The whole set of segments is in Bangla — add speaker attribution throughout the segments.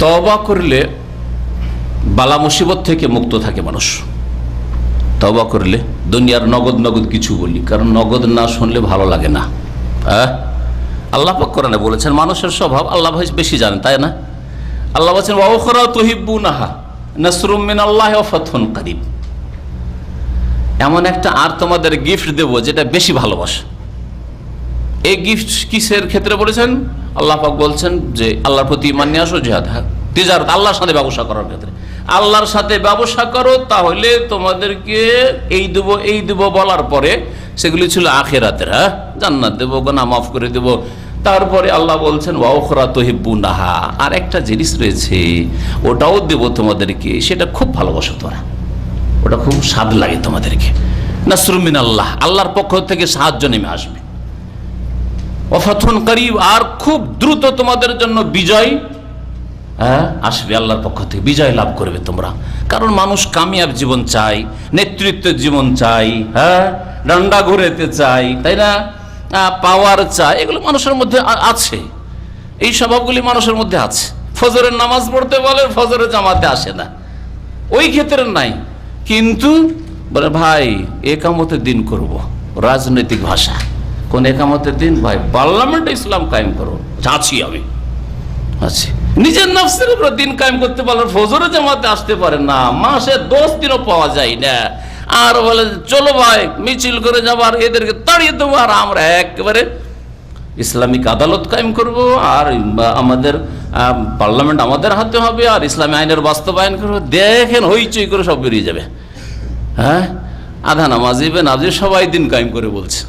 Speaker 1: তবা করলে বালা মুসিবত থেকে মুক্ত থাকে মানুষ। তবা করলে দুনিয়ার নগদ নগদ কিছু বলি, কারণ নগদ না শুনলে ভালো লাগে না। হ্যাঁ? আল্লাহ পাক বলেছেন, মানুষের স্বভাব আল্লাহ ভাই বেশি জানেন, তাই না? আল্লাহ বলছেন ওখরা তহিব্বু নাহা নসরুমিন আল্লাহ ফথন কারিব। এমন একটা আর তোমাদের গিফট দেব যেটা বেশি ভালোবাসে। এই গিফট কিসের ক্ষেত্রে বলেছেন? আল্লাহ পাক বলছেন যে আল্লাহর প্রতি ইমান নিয়ে আসো, জেহাদ হ্যাঁ। তিজারত, আল্লাহর সাথে ব্যবসা করার ক্ষেত্রে। আল্লাহর সাথে ব্যবসা করো, তাহলে তোমাদেরকে এই দেব এই দেব বলার পরে সেগুলি ছিল আখেরাতের হ্যাঁ? জান্নাত দেবো, গোনা মাফ করে দেব। তারপরে আল্লাহ বলছেন ওখরা তহিব্বু নাহা আর একটা জিনিস রয়েছে, ওটাও দেব তোমাদেরকে, সেটা খুব ভালোবাসো তোমরা ওটা খুব স্বাদ লাগে তোমাদেরকে। নাসরুমিন আল্লাহ আল্লাহর পক্ষ থেকে সাহায্য নেমে আসবে। অফাথন করিব, আর খুব দ্রুত তোমাদের জন্য বিজয় হ্যাঁ আসবে আল্লাহর পক্ষ থেকে। বিজয় লাভ করবে তোমরা। কারণ মানুষ কামিয়াব জীবন চাই নেতৃত্বের জীবন চাই হ্যাঁ ডান্ডা ঘুরেতে চাই তাই না? পাওয়ার চাই এগুলো মানুষের মধ্যে আছে। এই স্বভাবগুলি মানুষের মধ্যে আছে। ফজরের নামাজ পড়তে বলে, ফজরের জামাতে আসে না। ওই ক্ষেত্রে নাই। কিন্তু বলে, ভাই একামতের দিন করব। রাজনৈতিক ভাষা। কোন একামতের দিন? ভাই, পার্লামেন্টে ইসলাম কায়েম করো। আছি আমি। আছি নিজের নফসের উপর দিন কায়েম করতে পারলে ফজরে জামাতে আসতে পারে না। মাসে দশ দিনও পাওয়া যায় না। আর বলে, চলো ভাই, মিছিল করে যাবার এদেরকে তাড়িয়ে দেবো আর আমরা একেবারে ইসলামিক আদালত কায়েম করব আর আমাদের পার্লামেন্ট আমাদের হাতে হবে আর ইসলামী আইনের বাস্তবায়ন করব। দেখেন হইচই করে সব বেরিয়ে যাবে। হ্যাঁ? আধা নামাজি বে নামাজি সবাই দিন কায়েম করে বলছে।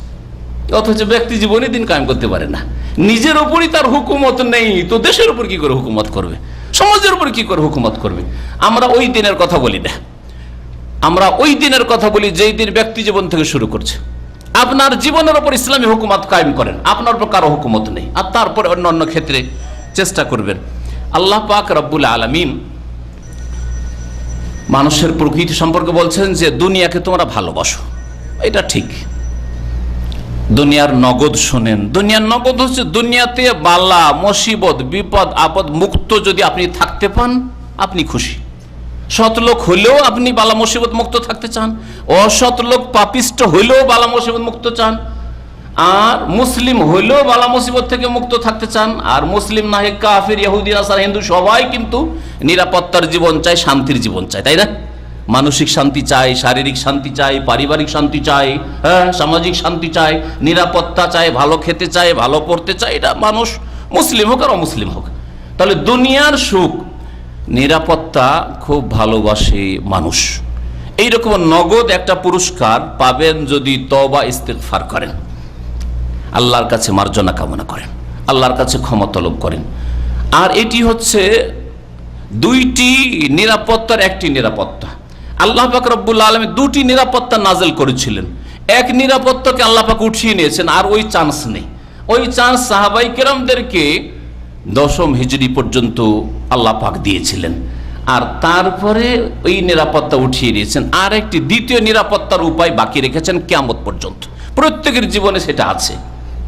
Speaker 1: অথচ ব্যক্তি জীবনে দিন কায়েম করতে পারে না। নিজের উপরই তার হুকুমত নেই, তো দেশের উপর কি করে হুকুমত করবে? সমাজের উপর কি করে হুকুমত করবে? আমরা ওই দিনের কথা বলি না। আমরা ওই দিনের কথা বলি যেই দিন ব্যক্তি জীবন থেকে শুরু করছে। আপনার জীবনের উপর ইসলামী হুকুমত কায়েম করেন, আপনার উপর কারও হুকুমত নেই। আর তারপরে অন্য অন্য ক্ষেত্রে চেষ্টা করবেন। আল্লাহ পাক রব্বুল আলমিন মানুষের প্রকৃতি সম্পর্কে বলছেন যে, দুনিয়াকে তোমরা ভালোবাসো। এটা ঠিক। দুনিয়ার নগদ শোনেন। দুনিয়ার নগদ হচ্ছে দুনিয়াতে বালা, মুসিবত, বিপদ, আপদ, মুক্ত যদি আপনি থাকতে পান, আপনি খুশি। সৎ লোক হলেও আপনি বালা, মুসিবত, মুক্ত থাকতে চান। অসৎ লোক পাপিষ্ট হইলেও বালা, মুসিবত, মুক্ত চান। আর মুসলিম হইলেও বালা, মুসিবত থেকে মুক্ত থাকতে চান। আর মুসলিম না হয় কাফির, ইহুদি আসার হিন্দু সবাই কিন্তু নিরাপত্তার জীবন চায়, শান্তির জীবন চায়, তাই না? মানসিক শান্তি চাই, শারীরিক শান্তি চাই, পারিবারিক শান্তি চাই হ্যাঁ সামাজিক শান্তি চাই, নিরাপত্তা চাই, ভালো খেতে চাই, ভালো পড়তে চাই, এটা মানুষ মুসলিম হোক আর অমুসলিম হোক। তাহলে দুনিয়ার সুখ, নিরাপত্তা খুব ভালোবাসে মানুষ। এইরকম নগদ একটা পুরস্কার পাবেন যদি তবা ইস্তেকফার করেন। আল্লাহর কাছে মার্জনা কামনা করেন, আল্লাহর কাছে ক্ষমা করেন। আর এটি হচ্ছে দুইটি নিরাপত্তার একটি নিরাপত্তা। আল্লাহ পাক রব্বুল আলমী দুটি নিরাপত্তা নাজেল করেছিলেন। এক নিরাপত্তাকে আল্লাহ পাক উঠিয়ে নিয়েছেন, আর ওই চান্স নেই। ওই চান্স সাহাবাই কেরামদেরকে দশম হিজড়ি পর্যন্ত আল্লাহ পাক দিয়েছিলেন। আর তারপরে ওই নিরাপত্তা উঠিয়ে দিয়েছেন আর একটি দ্বিতীয় নিরাপত্তার উপায় বাকি রেখেছেন কেয়ামত পর্যন্ত। প্রত্যেকের জীবনে সেটা আছে।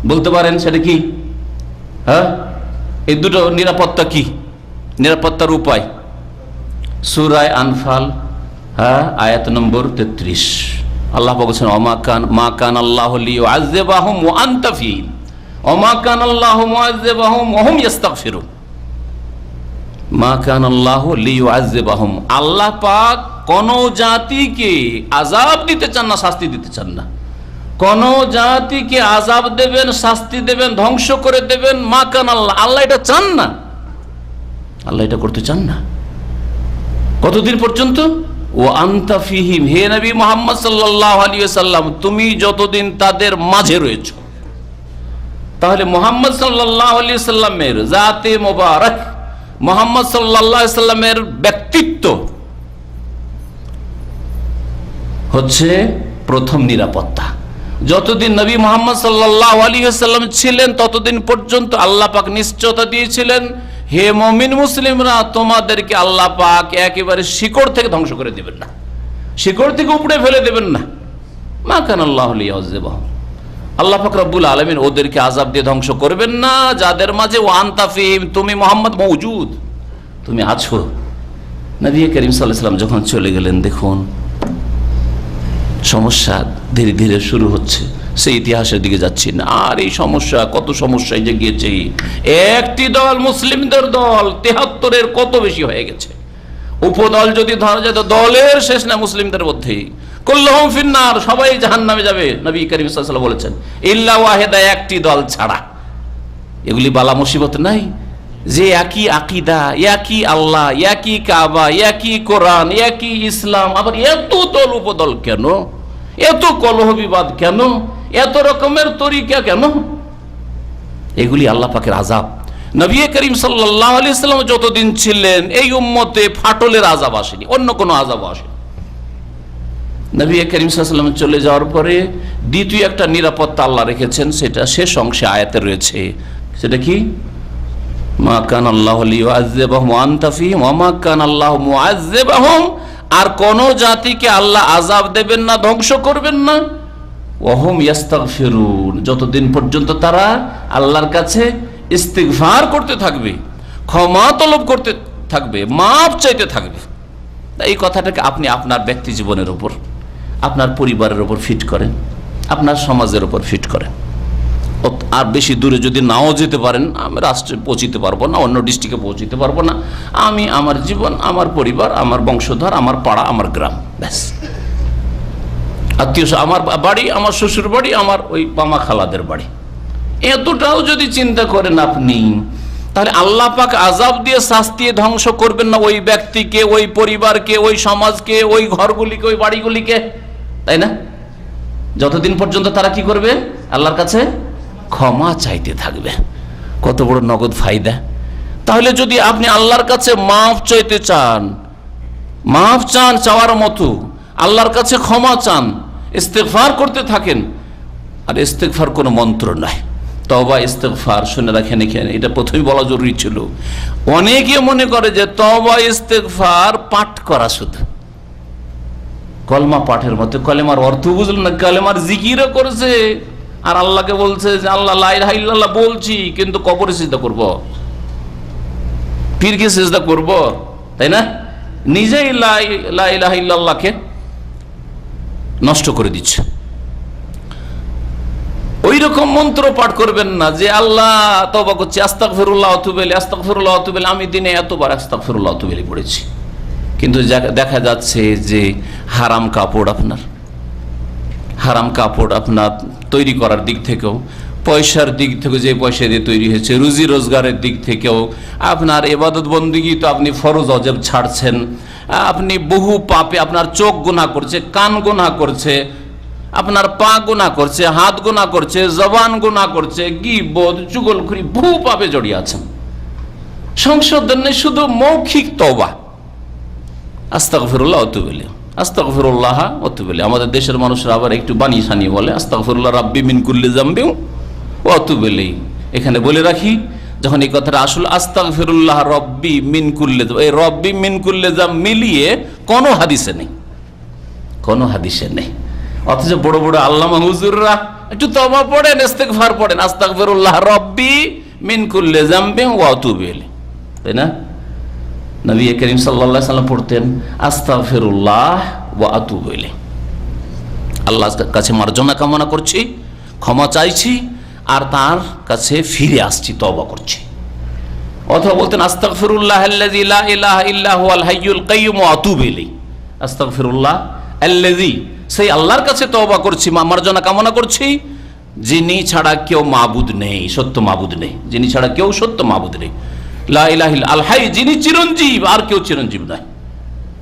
Speaker 1: বলতে পারেন সেটা কি? হ্যাঁ? এই দুটো নিরাপত্তা কি? নিরাপত্তার উপায়? সুরায় আনফাল হ্যাঁ? আয়াত নম্বর তেত্রিশ। আল্লাহ বলছেন অমা কান মা কান আল্লাহ আজেবাহম ও আন্তাফিল অমা কান আল্লাহ আজেবাহম ওহম ইস্তাগফিরুন। মা কান আল্লাহ লিউ আজেবাহম আল্লাহ পাক কোন জাতিকে আজাব দিতে চান না, শাস্তি দিতে চান না। কোন জাতিকে আজাব দেবেন, শাস্তি দেবেন, ধ্বংস করে দেবেন, মা কান আল্লাহ আল্লাহ এটা চান না। আল্লাহ এটা করতে চান না। কতদিন পর্যন্ত? ও আন্তাফিহিম হে নবী মোহাম্মদ সাল্লাহ আলী সাল্লাম তুমি যতদিন তাদের মাঝে রয়েছ, তাহলে মোহাম্মদ সাল্লাহ আলী সাল্লামের জাতে মোবারক, মোহাম্মদ সাল্লাহ সাল্লামের ব্যক্তিত্ব হচ্ছে প্রথম নিরাপত্তা। যতদিন নবী মোহাম্মদ সাল্লাহ আলী সাল্লাম ছিলেন, ততদিন পর্যন্ত আল্লাহ পাক নিশ্চয়তা দিয়েছিলেন হে মমিন মুসলিমরা, তোমাদেরকে আল্লাহ পাক একেবারে শিকড় থেকে ধ্বংস করে দেবেন না। শিকড় থেকে উপড়ে ফেলে দেবেন না। মা কান আল্লাহ আল্লাহ পাক রব্বুল আলমিন ওদেরকে আজাব দিয়ে ধ্বংস করবেন না। যাদের মাঝে ও আন্তাফিম তুমি মোহাম্মদ মৌজুদ। তুমি আছো। নবী করিম সাল্লাম যখন চলে গেলেন, দেখুন, সমস্যা ধীরে ধীরে শুরু হচ্ছে। সেই ইতিহাসের দিকে যাচ্ছি না। আর এই সমস্যা, কত সমস্যায় যে গিয়েছে একটি দল মুসলিমদের দল তেহাত্তরের কত বেশি হয়ে গেছে? উপদল যদি ধরা যায় দলের শেষ না মুসলিমদের মধ্যেই। কল্লহম ফিন্নার, সবাই জাহান নামে যাবে, নবী করিম বলেছেন। ইল্লা ওয়াহেদা, একটি দল ছাড়া। এগুলি বালা মুসিবত নাই? যে একই আকিদা, একই আল্লাহ, একই কাবা, একই কোরআন, একই ইসলাম, আবার এত দল উপদল কেন? এত কলহ বিবাদ কেন? এত রকমের তরিকা কেন? এগুলি আল্লাহ পাকের আজাব নবী করিম সাল্লাহ আলি সাল্লাম যতদিন ছিলেন এই উম্মতে ফাটলের আজাব আসেনি, অন্য কোনো আজাব আসেনি। নবী করিম সাল্লাম চলে যাওয়ার পরে দ্বিতীয় একটা নিরাপত্তা আল্লাহ রেখেছেন, সেটা শেষ অংশে আয়াতে রয়েছে। সেটা কি? মা কান আল্লাহ মা কান আল্লাহ আর কোন জাতিকে আল্লাহ আজাব দেবেন না, ধ্বংস করবেন না। ইয়াস্তাগফিরুন। যতদিন পর্যন্ত তারা আল্লাহর কাছে ইস্তিগফার করতে থাকবে, ক্ষমা তলব করতে থাকবে মাপ চাইতে থাকবে, এই কথাটাকে আপনি আপনার ব্যক্তি জীবনের উপর, আপনার পরিবারের উপর ফিট করেন, আপনার সমাজের উপর ফিট করেন। আর বেশি দূরে যদি নাও যেতে পারেন, আমি রাষ্ট্রে পৌঁছিতে পারব না, অন্য ডিস্ট্রিক্টে পৌঁছিতে পারব না। আমি, আমার জীবন, আমার পরিবার, আমার বংশধর, আমার পাড়া, আমার গ্রাম, ব্যাস। আত্মীয় আমার বাড়ি, আমার শ্বশুর বাড়ি, আমার ওই পামা খালাদের বাড়ি। এতটাও যদি চিন্তা করেন আপনি, তাহলে আল্লাহ পাক আজাব দিয়ে শাস্তিয়ে ধ্বংস করবেন না ওই ব্যক্তিকে, ওই পরিবারকে, ওই সমাজকে, ওই ঘরগুলিকে, ওই বাড়িগুলিকে। তাই না? যতদিন পর্যন্ত তারা কি করবে? আল্লাহর কাছে ক্ষমা চাইতে থাকবে। কত বড় নগদ ফায়দা। তাহলে যদি আপনি আল্লাহর কাছে মাফ চাইতে চান, মাফ চান চাওয়ার মতো, আল্লাহর কাছে ক্ষমা চান ইস্তেকফার করতে থাকেন। আর ইস্তেকফার কোনো মন্ত্র নয় তবা ইস্তেকফার শুনে রাখেন এখানে। এটা প্রথমে বলা জরুরি ছিল। অনেকে মনে করে যে তবা ইস্তেকফার পাঠ করা শুধু। কলমা পাঠের মতো কলেমার অর্থ বুঝলো না? কলেমার জিকিরও করেছে। আর আল্লাহকে বলছে যে, আল্লাহ লাইল্লাহ বলছি, কিন্তু কবরে সিজদা করব। পীরকে সিজদা করব? তাই না? নিজেই লাইলাহ ইল্লাহকে নষ্ট করে দিচ্ছে। ওই রকম মন্ত্র পাঠ করবেন না যে আল্লাহ তবা করছি আস্তাক ফিরুল্লাহ অতুবেলি আস্তাক ফিরুল্লাহ অতুবেলি আমি দিনে এতবার আস্তাক ফিরুল্লাহ অতুবেলি পড়েছি। কিন্তু দেখা যাচ্ছে যে হারাম কাপড় আপনার, হারাম কাপড় আপনার তৈরি করার দিক থেকেও পয়সার দিক থেকে যে পয়সা দিয়ে তৈরি হয়েছে, রুজি রোজগারের দিক থেকেও আপনার এবাদত বন্দিগি তো আপনি ফরজ অজেব ছাড়ছেন, আপনি বহু পাপে আপনার চোখ গোনা করছে, কান গোনা করছে, আপনার পা গোনা করছে, হাত গোনা করছে, জবান গোনা করছে গিবোধ চুগলখুরি বহু পাপে জড়িয়ে আছেন। সংশোধন শুধু মৌখিক তবা আস্তাগফিরুল্লাহ অতুবেলি আস্তাগফিরুল্লাহ অতুবেলি আমাদের দেশের মানুষরা আবার একটু বানিয়ে সানিয়ে বলে, আস্তাগফিরুল্লাহ রাব্বি মিন কুল্লি জাম্বিউ অতুবেলি এখানে বলে রাখি, যখন এই কথাটা আসলে, আস্তাগফিরুল্লাহ রব্বি মিন কুল্লে এই রব্বি মিন কুল্লে জাম মিলিয়ে কোনো হাদিসে নেই। কোনো হাদিসে নেই। অথচ বড় বড় আল্লামা হুজুররা একটু তবা পড়েন, ইস্তেগফার পড়েন, আস্তাগফিরুল্লাহ রব্বি মিন কুল্লি জাম্বিউ অতুবেলি তাই না? নবী করিম সাল্লা সাল্লাম পড়তেন আস্তাফিরুল্লাহ ও আতুবলে আল্লাহর কাছে মার্জনা কামনা করছি, ক্ষমা চাইছি আর তার কাছে ফিরে আসছি তবা করছি। অথবা বলতেন আতুবু ইলাইহি। আস্তাগফিরুল্লাহ সেই আল্লাহর কাছে তওবা করছি মার্জনা কামনা করছি, যিনি ছাড়া কেউ মাবুদ নেই, সত্য মাবুদ নেই। যিনি ছাড়া কেউ সত্য মাবুদ নেই। লা ইলাহা ইল্লা যিনি চিরঞ্জীব, আর কেউ চিরঞ্জীব নয়।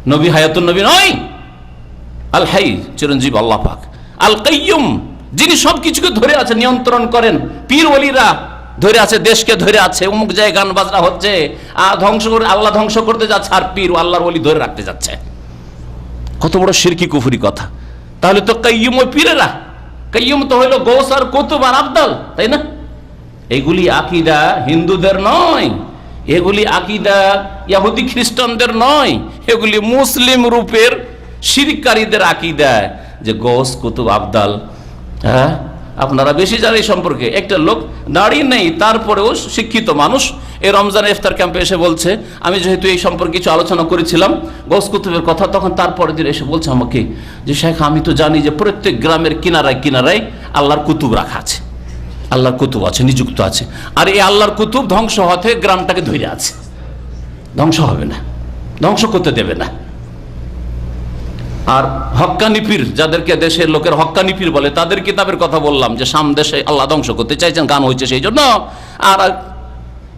Speaker 1: নবী হায়াতুন নবী নয়। আল হাই, চিরঞ্জীব আল্লাহ পাক। আল কাইয়ুম যিনি সব কিছুকে ধরে আছে, নিয়ন্ত্রণ করেন। পীর ওলিরা ধরে আছে, দেশকে ধরে আছে। অমুক জায়গায় গান বাজনা হচ্ছে আর ধ্বংস করে, আল্লাহ ধ্বংস করতে যাচ্ছে, আর পীর আল্লাহর ওলি ধরে রাখতে যাচ্ছে। কত বড় শিরকি কুফুরি কথা। তাহলে তো কাইয়ুম ওই পীরেরা। কাইয়ুম তো হইল গোস আর কুতুব আর আবদাল, তাই না? এগুলি আকিদা হিন্দুদের নয়, এগুলি আকিদা ইয়াহুদি খ্রিস্টানদের নয়, এগুলি মুসলিম রূপের শিরকারীদের আকিদা যে গোস, কুতুব, আবদাল হ্যাঁ? আপনারা বেশি জানেন এই সম্পর্কে। একটা লোক দাঁড়িয়ে নেই, তারপরেও শিক্ষিত মানুষ। এই রমজান ইফতার ক্যাম্পে এসে বলছে, আমি যেহেতু এই সম্পর্কে কিছু আলোচনা করেছিলাম, গোস কুতুবের কথা, তখন তারপরের দিন এসে বলছে আমাকে যে, শেখ, আমি তো জানি যে প্রত্যেক গ্রামের কিনারায় কিনারায় আল্লাহর কুতুব রাখা আছে। আল্লাহর কুতুব আছে, নিযুক্ত আছে। আর এই আল্লাহর কুতুব ধ্বংস হতে গ্রামটাকে ধরে আছে। ধ্বংস হবে না। ধ্বংস করতে দেবে না। আর হক্কানি পীর, যাদেরকে দেশের লোকের হক্কানি পীর বলে, তাদের কিতাবের কথা বললাম যে, সাম দেশে আল্লাহ ধ্বংস করতে চাইছেন, গান হয়েছে সেই জন্য। আর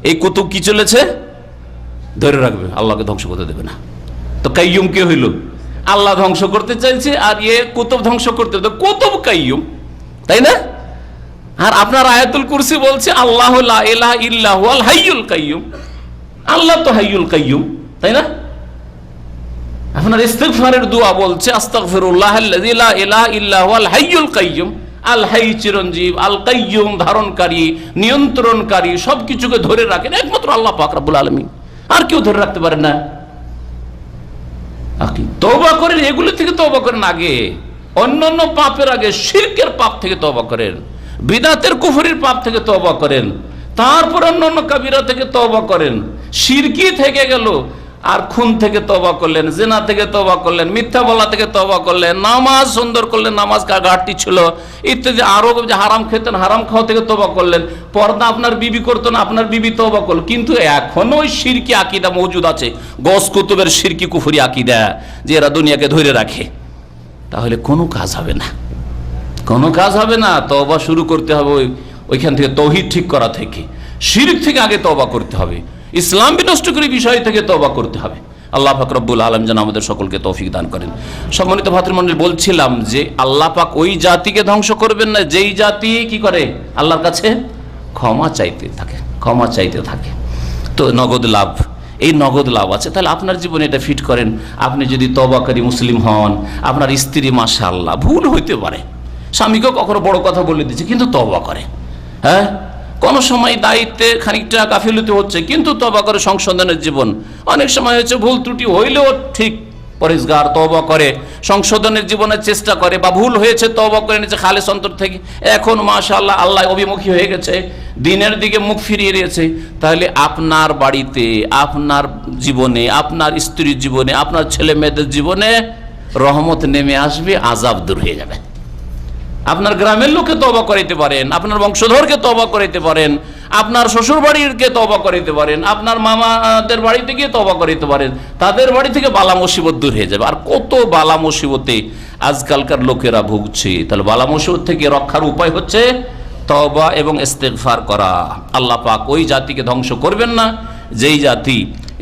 Speaker 1: এই কুতুব কি চলেছে? ধরে রাখবে, আল্লাহকে ধ্বংস করতে দেবে না। তো কাইয়ুম কে হইল? আল্লাহ ধ্বংস করতে চাইছে আর ইয়ে কুতুব ধ্বংস করতে কুতুব কাইয়ুম, তাই না? আর আপনার আয়াতুল কুরসি বলছে, আল্লাহ ইল্লাহু কাইয়ুম। আল্লাহ তো হাইয়ুল কাইয়ুম, তাই না? আপনার ইস্তেগফারের দোয়া বলছে চিরঞ্জীব, আল কাইয়্যুম ধারণকারী, নিয়ন্ত্রণকারী, সবকিছুকে ধরে রাখেন একমাত্র আল্লাহ পাক রব্বুল আর কেউ ধরে রাখতে পারে না। তওবা করেন, এগুলো থেকে তওবা করেন আগে। অন্যান্য পাপের আগে শিরকের পাপ থেকে তওবা করেন। বিদাতের কুফরির পাপ থেকে তওবা করেন। তারপর অন্যান্য কাবিরা থেকে তওবা করেন। শিরকি থেকে গেল আর খুন থেকে তবা করলেন, জেনা থেকে তবা করলেন, মিথ্যা বলা থেকে তবা করলেন, নামাজ সুন্দর করলেন, নামাজ ঘাটতি ছিল। ইত্যাদি আরও যে হারাম খেতেন, হারাম খাওয়া থেকে তবা করলেন। পর্দা আপনার বিবি করতো না, আপনার বিবি তবা করল। কিন্তু এখনও ওই সিরকি আকিদা মজুদ আছে। গস কুতুবের সিরকি কুফুরি আকিদা যে এরা দুনিয়াকে ধরে রাখে। তাহলে কোনো কাজ হবে না। কোনো কাজ হবে না তবা শুরু করতে হবে ওই ওইখান থেকে তৌহিদ ঠিক করা থেকে। শিরিক থেকে আগে তবা করতে হবে। ইসলাম বিনষ্টকারী বিষয় থেকে তবা করতে হবে। আল্লাহ পাক রব্বুল আলম যেন আমাদের সকলকে তৌফিক দান করেন। সম্মানিত ভাতৃমণ্ডলী, বলছিলাম যে আল্লাহ পাক ওই জাতিকে ধ্বংস করবেন না, যেই জাতি কি করে? আল্লাহর কাছে ক্ষমা চাইতে থাকে, ক্ষমা চাইতে থাকে। তো নগদ লাভ, এই নগদ লাভ আছে, তাহলে আপনার জীবনে এটা ফিট করেন। আপনি যদি তবাকারী মুসলিম হন, আপনার স্ত্রী মাসা আল্লাহ ভুল হইতে পারে। স্বামীকেও কখনো বড় কথা বলে দিচ্ছে, কিন্তু তবা করে। হ্যাঁ? কোনো সময় দায়িত্বে খানিকটা গাফিলতি হচ্ছে, কিন্তু তবা করে সংশোধনের জীবন। অনেক সময় হচ্ছে ভুল ত্রুটি হইলেও ঠিক পরিষ্কার তবা করে, সংশোধনের জীবনের চেষ্টা করে, বা ভুল হয়েছে তবা করে নিচ্ছে খালেস অন্তর থেকে। এখন মাশাআল্লাহ আল্লাহ অভিমুখী হয়ে গেছে, দিনের দিকে মুখ ফিরিয়ে দিয়েছে তাহলে আপনার বাড়িতে, আপনার জীবনে, আপনার স্ত্রীর জীবনে, আপনার ছেলে মেয়েদের জীবনে রহমত নেমে আসবে আজাব দূর হয়ে যাবে। আপনার গ্রামের লোককে তবা করাইতে পারেন, আপনার বংশধরকে তবা করাইতে পারেন, আপনার শ্বশুর বাড়িরকে তবা করাইতে পারেন, আপনার মামাদের বাড়িতে গিয়ে তবা করাইতে পারেন, তাদের বাড়ি থেকে বালা মুসিবত দূর হয়ে যাবে। আর কত বালা মুসিবতে আজকালকার লোকেরা ভুগছে। তাহলে বালা মুসিবত থেকে রক্ষার উপায় হচ্ছে তবা এবং ইস্তেগফার করা। আল্লাহ পাক ওই জাতিকে ধ্বংস করবেন না, যেই জাতি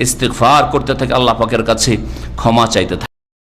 Speaker 1: ইস্তেগফার করতে থাকে, আল্লাহ পাকের কাছে ক্ষমা চাইতে থাকে।